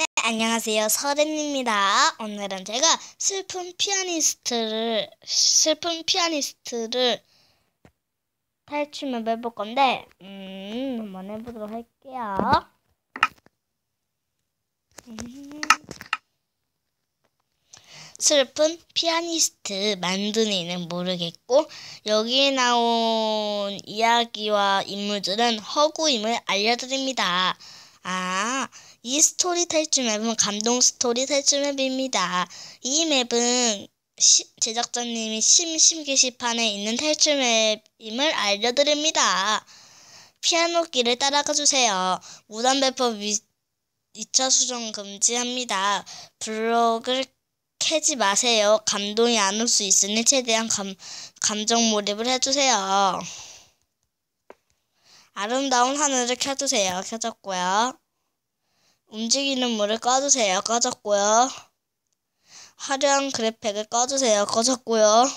네, 안녕하세요. 서른입니다. 오늘은 제가 슬픈 피아니스트를, 슬픈 피아니스트를 탈춤을 해볼 건데, 음, 한번 해보도록 할게요. 음. 슬픈 피아니스트 만두니는 모르겠고, 여기에 나온 이야기와 인물들은 허구임을 알려드립니다. 아, 이 스토리 탈출 맵은 감동 스토리 탈출 맵입니다. 이 맵은 시, 제작자님이 심심 게시판에 있는 탈출 맵임을 알려드립니다. 피아노 길을 따라가 주세요. 무단 배포 2차 수정 금지합니다. 블록을 캐지 마세요. 감동이 안 올 수 있으니 최대한 감, 감정 몰입을 해주세요. 아름다운 하늘을 켜주세요. 켜졌고요. 움직이는 물을 꺼주세요. 꺼졌고요. 화려한 그래픽을 꺼주세요. 꺼졌고요.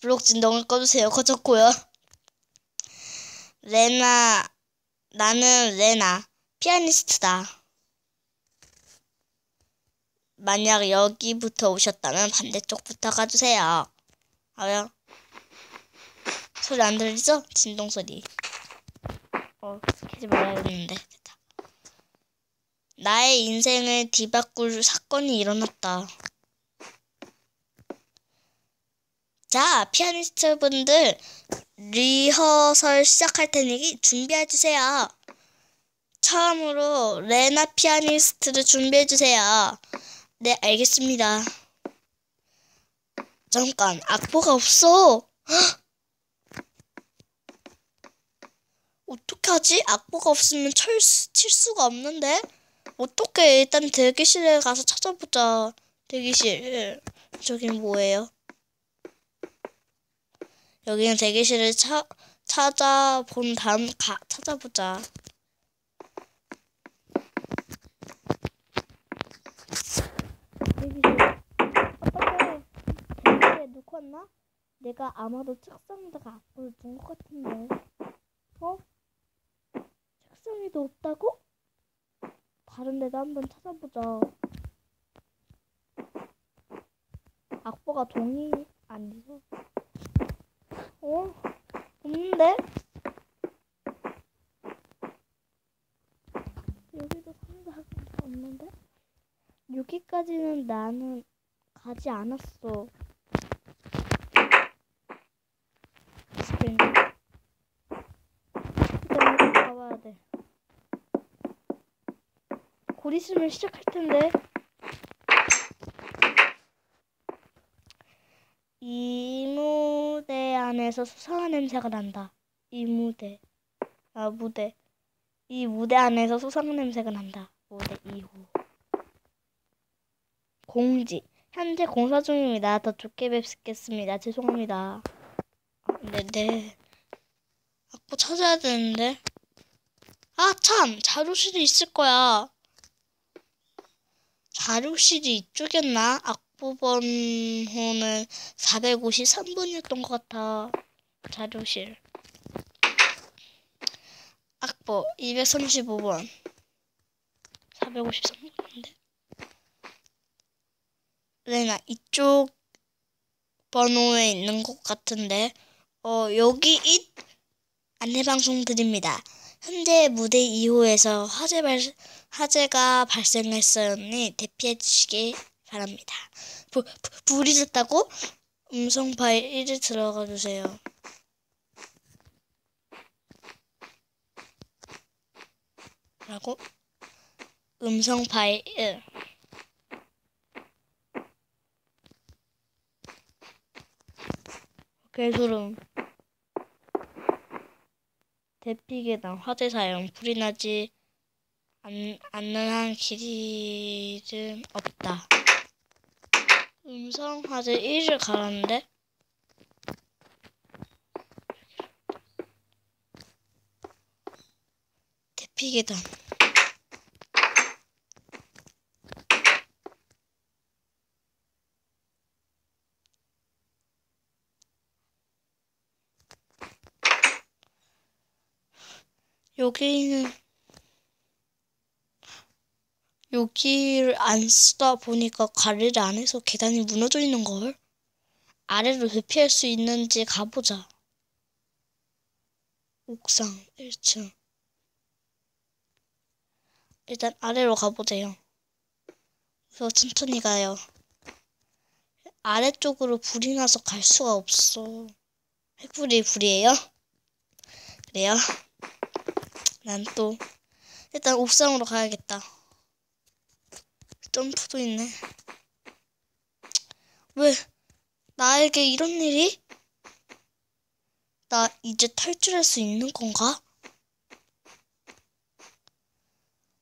블록 진동을 꺼주세요. 꺼졌고요. 레나, 나는 레나, 피아니스트다. 만약 여기부터 오셨다면 반대쪽부터 가주세요. 아요? 소리 안 들리죠? 진동 소리. 어, 켜지 말아야겠는데. 나의 인생을 뒤바꿀 사건이 일어났다. 자, 피아니스트 분들, 리허설 시작할 테니 준비해주세요. 처음으로 레나 피아니스트를 준비해주세요. 네, 알겠습니다. 잠깐, 악보가 없어. 어떻게 하지? 악보가 없으면 철, 칠 수가 없는데? 어떻게 일단 대기실에 가서 찾아보자. 대기실. 저긴 뭐예요? 여기는 대기실을 차, 찾아본 다음 가, 찾아보자. 왔나? 내가 아마도 책상에다가 악보를 둔것 같은데. 어? 책상에도 없다고? 다른 데도 한번 찾아보자. 악보가 동이 아니서. 어? 없는데? 여기도 상자가 없는데? 여기까지는 나는 가지 않았어. 스프링. 일단 가봐야 돼. 곧 있으면 시작할 텐데. 이 무대 안에서 수상한 냄새가 난다. 이 무대. 아, 무대. 이 무대 안에서 수상한 냄새가 난다. 무대 이후. 공지. 현재 공사 중입니다. 더 좋게 뵙겠습니다. 죄송합니다. 네, 네. 악보 찾아야 되는데. 아, 참! 자료실이 있을 거야. 자료실이 이쪽이었나? 악보 번호는 453번이었던 것 같아. 자료실. 악보 235번. 453번인데. 레나, 이쪽 번호에 있는 것 같은데. 어, 여기 이 안내방송 드립니다. 현재 무대 2호에서 화재 발, 화재가 발생했으니 대피해 주시기 바랍니다. 부, 부, 불이 졌다고? 음성 파일 1을 들어가 주세요. 라고? 음성 파일 1. 개소름. 대피 계단 화재 사용 불이 나지 않, 않는 한 길은 없다. 음성 화재 1을 가라는데? 대피 계단 여기는 여기를 안 쓰다 보니까 가래를 안 해서 계단이 무너져 있는 걸. 아래로 회피할 수 있는지 가보자. 옥상 1층. 일단 아래로 가보세요. 그래서 천천히 가요. 아래쪽으로 불이 나서 갈 수가 없어. 핵불이 불이에요? 그래요? 난 또 일단 옥상으로 가야겠다. 점프도 있네. 왜 나에게 이런 일이? 나 이제 탈출할 수 있는 건가?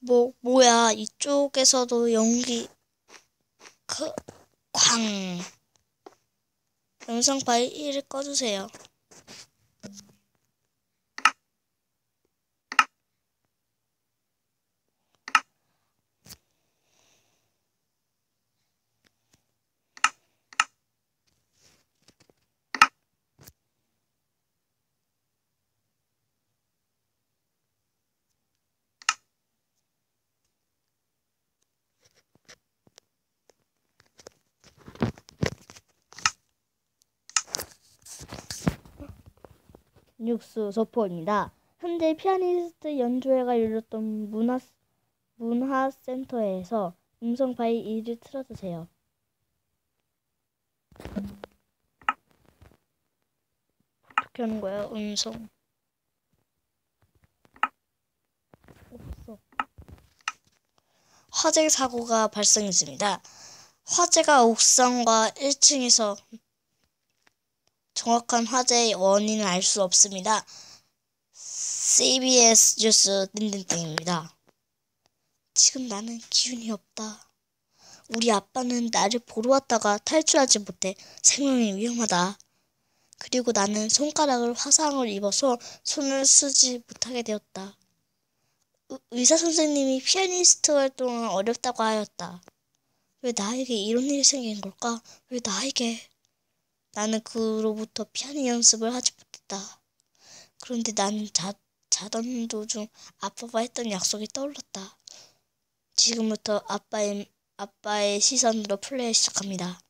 뭐, 뭐야, 이쪽에서도 연기, 그, 광. 영상 파일 1을 꺼주세요. 뉴스 소포입니다. 현재 피아니스트 연주회가 열렸던 문화 문화센터에서 음성 파일 2를 틀어주세요. 어떻게 하는 거야? 음성. 없어. 화재 사고가 발생했습니다. 화재가 옥상과 1층에서 정확한 화재의 원인을 알수 없습니다. CBS 뉴스 띵띵띵입니다. 지금 나는 기운이 없다. 우리 아빠는 나를 보러 왔다가 탈출하지 못해 생명이 위험하다. 그리고 나는 손가락을 화상을 입어서 손을 쓰지 못하게 되었다. 의사 선생님이 피아니스트 활동은 어렵다고 하였다. 왜 나에게 이런 일이 생긴 걸까? 왜 나에게? 나는 그로부터 피아노 연습을 하지 못했다. 그런데 나는 자, 자던 도중 아빠와 했던 약속이 떠올랐다. 지금부터 아빠의, 아빠의 시선으로 플레이 시작합니다.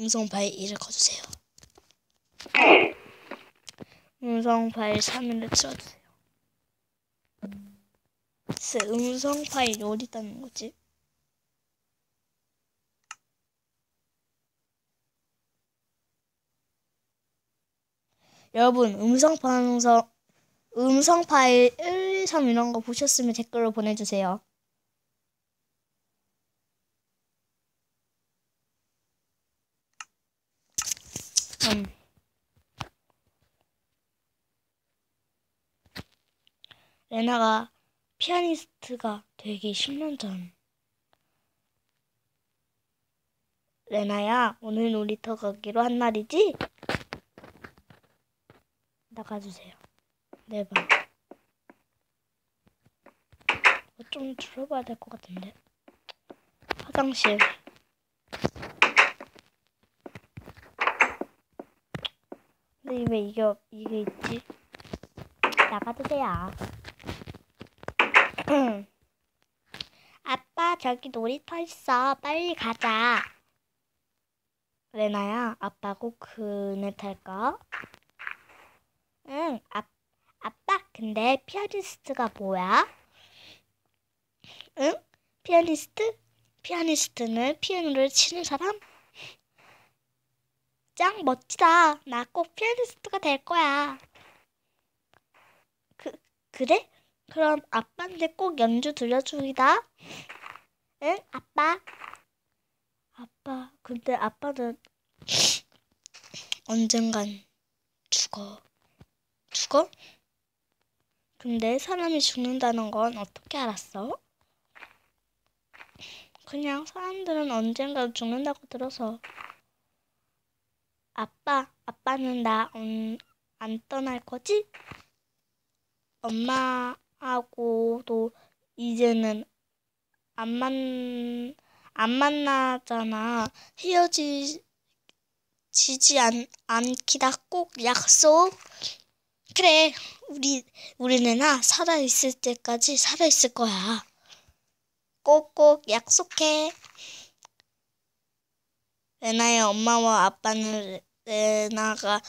음성 파일 2를 꺼주세요. 음성 파일 3을 틀어주세요. 음성 파일이 어디 있다는 거지? 여러분 음성 방송 음성 파일 1, 2, 3 이런 거 보셨으면 댓글로 보내주세요. 음. 레나가 피아니스트가 되기 10년 전. 레나야, 오늘 놀이터 가기로 한 날이지? 나가주세요. 네 번. 뭐좀 들어봐야 될 것 같은데. 화장실. 근데 왜 이게, 이게 있지? 나가주세요. 아빠, 저기 놀이터 있어. 빨리 가자. 레나야, 아빠 꼭 그네 탈까? 응, 아, 아빠, 근데 피아니스트가 뭐야? 응? 피아니스트? 피아니스트는 피아노를 치는 사람? 짱 멋지다. 나 꼭 피아니스트가 될 거야. 그, 그래? 그럼 아빠한테 꼭 연주 들려주기다. 응, 아빠. 아빠, 근데 아빠는 언젠간 죽어. 죽어? 근데 사람이 죽는다는 건 어떻게 알았어? 그냥 사람들은 언젠가 죽는다고 들어서. 아빠, 아빠는 나, 음, 안 떠날 거지? 엄마하고도 이제는 안 만, 안 만나잖아. 헤어지지 않, 않기다 꼭 약속. 그래, 우리, 우리네나 아, 살아있을 때까지 살아있을 거야. 꼭꼭 약속해. 레나의 엄마와 아빠는 레나가